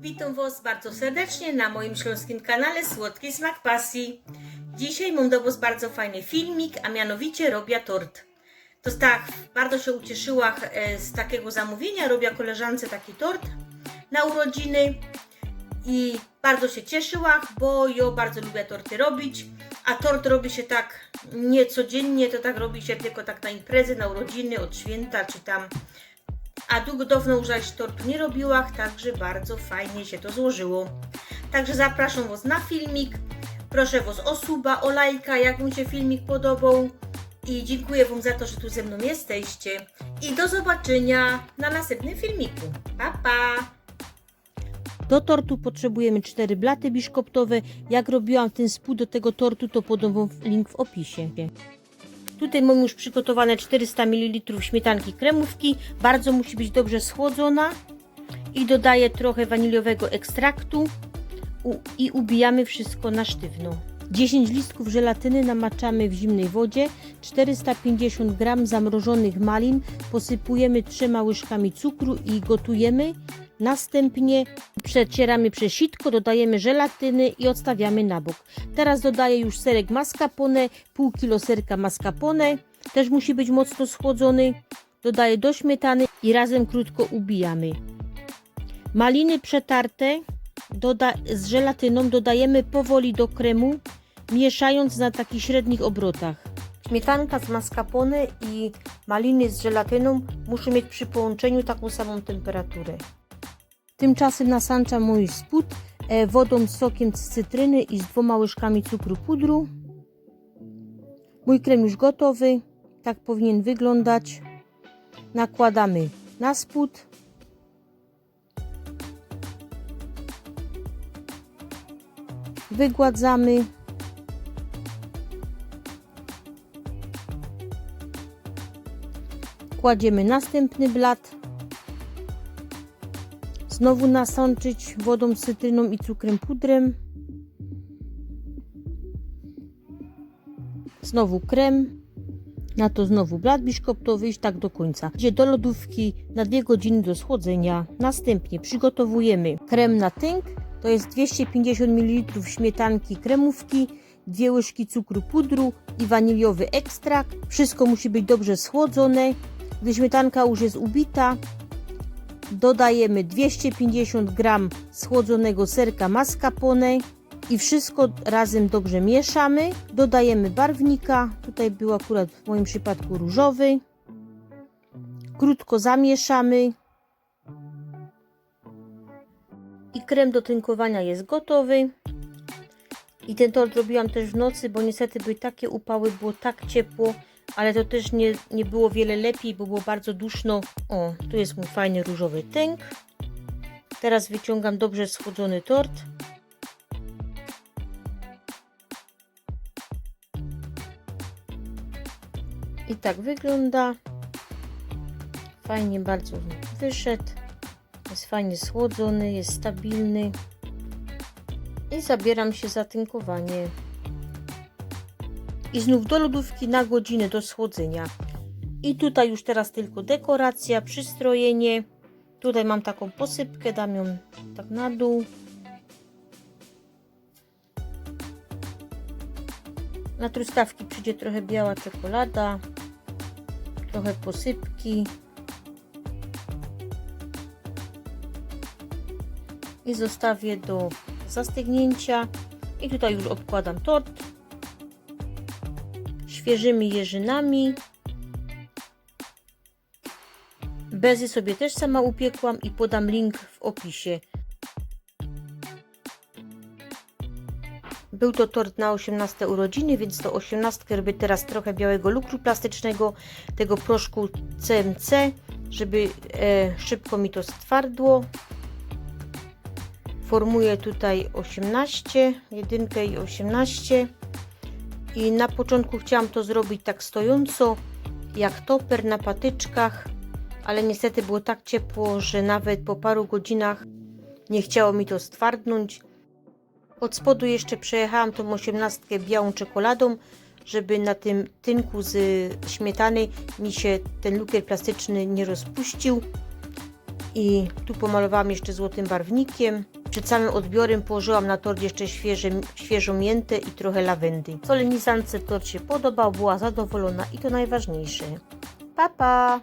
Witam Was bardzo serdecznie na moim śląskim kanale Słodki Smak Pasji. Dzisiaj mam do Was bardzo fajny filmik, a mianowicie robię tort. To tak, bardzo się ucieszyła e, z takiego zamówienia, robię koleżance taki tort na urodziny i bardzo się cieszyła, bo ja bardzo lubię torty robić, a tort robi się tak nie codziennie, to tak robi się tylko tak na imprezy, na urodziny, od święta czy tam a długo dawno już zaś tortu nie robiła, także bardzo fajnie się to złożyło. Także zapraszam Was na filmik. Proszę Was o suba, o lajka, jak mu się filmik podobał. I dziękuję Wam za to, że tu ze mną jesteście. I do zobaczenia na następnym filmiku. Pa, pa! Do tortu potrzebujemy 4 blaty biszkoptowe. Jak robiłam ten spód do tego tortu, to podam Wam link w opisie. Tutaj mam już przygotowane 400 ml śmietanki kremówki. Bardzo musi być dobrze schłodzona. I dodaję trochę waniliowego ekstraktu i ubijamy wszystko na sztywno. 10 listków żelatyny namaczamy w zimnej wodzie. 450 g zamrożonych malin posypujemy trzema łyżkami cukru i gotujemy. Następnie przecieramy przez sitko, dodajemy żelatyny i odstawiamy na bok. Teraz dodaję już serek mascarpone, pół kilo serka mascarpone, też musi być mocno schłodzony. Dodaję do śmietany i razem krótko ubijamy. Maliny przetarte doda z żelatyną dodajemy powoli do kremu, mieszając na takich średnich obrotach. Śmietanka z mascarpone i maliny z żelatyną muszą mieć przy połączeniu taką samą temperaturę. Tymczasem nasączam mój spód e, wodą z sokiem z cytryny i z dwoma łyżkami cukru pudru. Mój krem już gotowy. Tak powinien wyglądać. Nakładamy na spód. Wygładzamy. Kładziemy następny blat. Znowu nasączyć wodą cytryną i cukrem pudrem. Znowu krem. Na to znowu blat biszkoptowy i tak do końca. Idzie do lodówki na 2 godziny do schłodzenia. Następnie przygotowujemy krem na tynk. To jest 250 ml śmietanki kremówki, dwie łyżki cukru pudru i waniliowy ekstrakt. Wszystko musi być dobrze schłodzone. Gdy śmietanka już jest ubita, dodajemy 250 g schłodzonego serka mascarpone i wszystko razem dobrze mieszamy. Dodajemy barwnika, tutaj był akurat w moim przypadku różowy. Krótko zamieszamy. I krem do tynkowania jest gotowy. I ten tort robiłam też w nocy, bo niestety były takie upały, było tak ciepło, ale to też nie, nie było wiele lepiej, bo było bardzo duszno. O, tu jest mój fajny różowy tęk. Teraz wyciągam dobrze schłodzony tort. I tak wygląda. Fajnie bardzo wyszedł. Jest fajnie schłodzony, jest stabilny. I zabieram się za tynkowanie i znów do lodówki na godzinę do schłodzenia. I tutaj już teraz tylko dekoracja, przystrojenie. Tutaj mam taką posypkę, dam ją tak na dół. Na truskawki przyjdzie trochę biała czekolada, trochę posypki. I zostawię do zastygnięcia. I tutaj już obkładam tort świeżymi jeżynami. Bezy sobie też sama upiekłam i podam link w opisie. Był to tort na 18 urodziny, więc to 18 robię teraz trochę białego lukru plastycznego, tego proszku CMC, żeby e, szybko mi to stwardło. Formuję tutaj 18, jedynkę i 18 i na początku chciałam to zrobić tak stojąco, jak toper na patyczkach, ale niestety było tak ciepło, że nawet po paru godzinach nie chciało mi to stwardnąć. Od spodu jeszcze przejechałam tą osiemnastkę białą czekoladą, żeby na tym tynku z śmietany mi się ten lukier plastyczny nie rozpuścił. I tu pomalowałam jeszcze złotym barwnikiem. Przed samym odbiorem położyłam na tort jeszcze świeże, świeżą miętę i trochę lawendy. Solenizance tort się podobał, była zadowolona i to najważniejsze. Pa, pa!